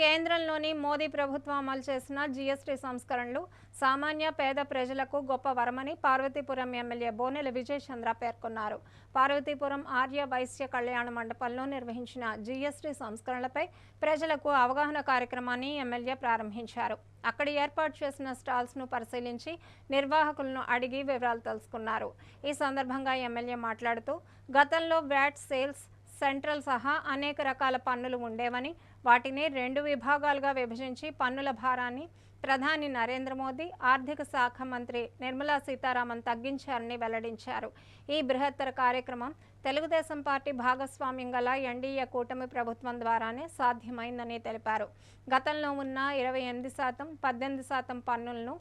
కేంద్రంలోని మోదీ ప్రభుత్వం అమలు చేసిన జీఎస్టీ సంస్కరణలు సామాన్య పేద ప్రజలకు గొప్ప వరమని పార్వతీపురం ఎమ్మెల్యే బోనెల విజయ్ చంద్ర పేర్కొన్నారు. పార్వతీపురం ఆర్య వైశ్య కళ్యాణ మండపంలో నిర్వహించిన జీఎస్టీ సంస్కరణలపై ప్రజలకు అవగాహన కార్యక్రమాన్ని ఎమ్మెల్యే ప్రారంభించారు. అక్కడ ఏర్పాటు చేసిన స్టాల్స్ను పరిశీలించి నిర్వాహకులను అడిగి వివరాలు తెలుసుకున్నారు. ఈ సందర్భంగా ఎమ్మెల్యే మాట్లాడుతూ గతంలో వ్యాట్ సేల్స్ సెంట్రల్ సహా అనేక రకాల పన్నులు ఉండేవని వాటిని రెండు విభాగాలుగా విభజించి పన్నుల భారాన్ని ప్రధాని నరేంద్ర మోదీ ఆర్థిక శాఖ మంత్రి నిర్మలా సీతారామన్ తగ్గించారని వెల్లడించారు. ఈ బృహత్తర కార్యక్రమం తెలుగుదేశం పార్టీ భాగస్వామ్యం గల ఎన్డీఏ కూటమి ప్రభుత్వం ద్వారానే సాధ్యమైందని తెలిపారు. గతంలో ఉన్న ఇరవై ఎనిమిది శాతం పద్దెనిమిది శాతం పన్నులను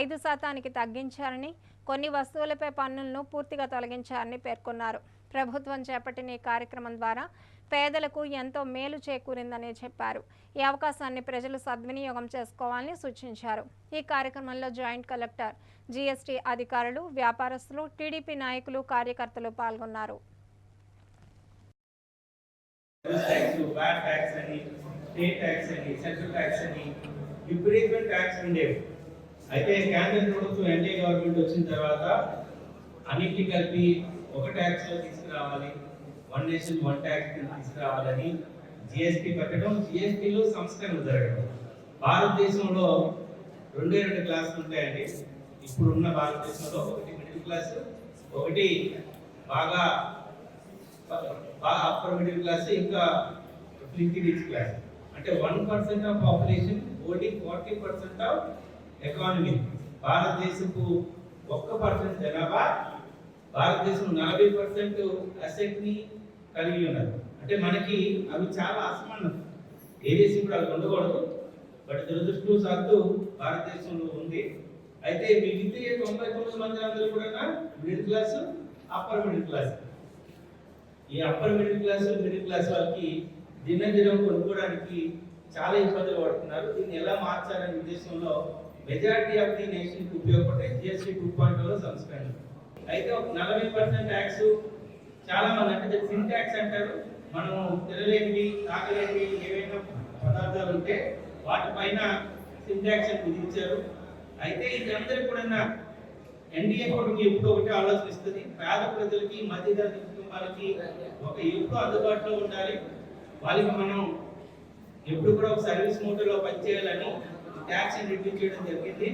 ఐదు శాతానికి తగ్గించారని కొన్ని వస్తువులపై పన్నులను పూర్తిగా తొలగించారని పేర్కొన్నారు. ప్రభుత్వం చేపట్టిన ఈ కార్యక్రమం ద్వారా పేదలకు ఎంతో మేలు చేకూరిందని చెప్పారు. ఈ అవకాశాన్ని ప్రజలు సద్వినియోగం చేసుకోవాలని సూచించారు. ఈ కార్యక్రమంలో జాయింట్ కలెక్టర్ జీఎస్టీ అధికారులు వ్యాపారస్తులు టీడీపీ నాయకులు కార్యకర్తలు పాల్గొన్నారు. అయితే కేంద్ర ప్రభుత్వం ఎన్డీఏ గవర్నమెంట్ వచ్చిన తర్వాత అన్నింటినీ కలిపి ఒక ట్యాక్స్లో తీసుకురావాలి. వన్ నేషన్ వన్ ట్యాక్స్ తీసుకురావాలని జిఎస్టీ పెట్టడం జిఎస్టీలో సంస్కరణ జరగడం. భారతదేశంలో రెండే రెండు క్లాసులు ఉంటాయండి. ఇప్పుడున్న భారతదేశంలో ఒకటి మిడిల్ క్లాస్ ఒకటి బాగా బాగా అప్పర్ మిడిల్ క్లాస్ ఇంకా ఫ్లింకి రిచ్ క్లాస్ అంటే one percent of population only forty percent of economy భారతదేశపు ఒక్క పర్సెంట్ జనాభా భారతదేశం నలభై పర్సెంట్ అసెట్ని కలిగి ఉన్నారు. అంటే మనకి అవి చాలా అసమానం. ఏదేసి ఇప్పుడు అవి ఉండకూడదు. బట్ దురదృష్టవశాత్తు భారతదేశంలో ఉంది. అయితే మిగిలితే తొంభై తొమ్మిది మంది అందరూ కూడా middle class upper middle class ఈ upper middle class middle class వాళ్ళకి దినదినం కొనుక్కోవడానికి చాలా ఇబ్బందులు పడుతున్నారు. దీన్ని ఎలా మార్చాలనే ఉద్దేశంలో మెజారిటీ ఆఫ్ ది నేషన్కి ఉపయోగపడే జిఎస్టీ టూ పాయింట్లో సంస్కరణ అయితే ఒక నలభై పర్సెంట్ ట్యాక్స్ చాలా మంది అంటే సిన్ ట్యాక్స్ అంటారు. మనం తినలేనివి తాగలేనివి ఏవైనా పదార్థాలు ఉంటే వాటిపైన సింటాక్స్ అని విధించారు. అయితే ఇది అందరికి కూడా ఎన్డీఏ కూడా ఎప్పుడు ఒకటి ఆలోచిస్తుంది. పేద ప్రజలకి మధ్యతరగతి కుటుంబాలకి ఒక ఎప్పుడు అందుబాటులో ఉండాలి. వాళ్ళకి మనం ఎప్పుడు కూడా ఒక సర్వీస్ మోటర్లో పనిచేయాలని ట్యాక్స్ రిడ్యూస్ చేయడం జరిగింది.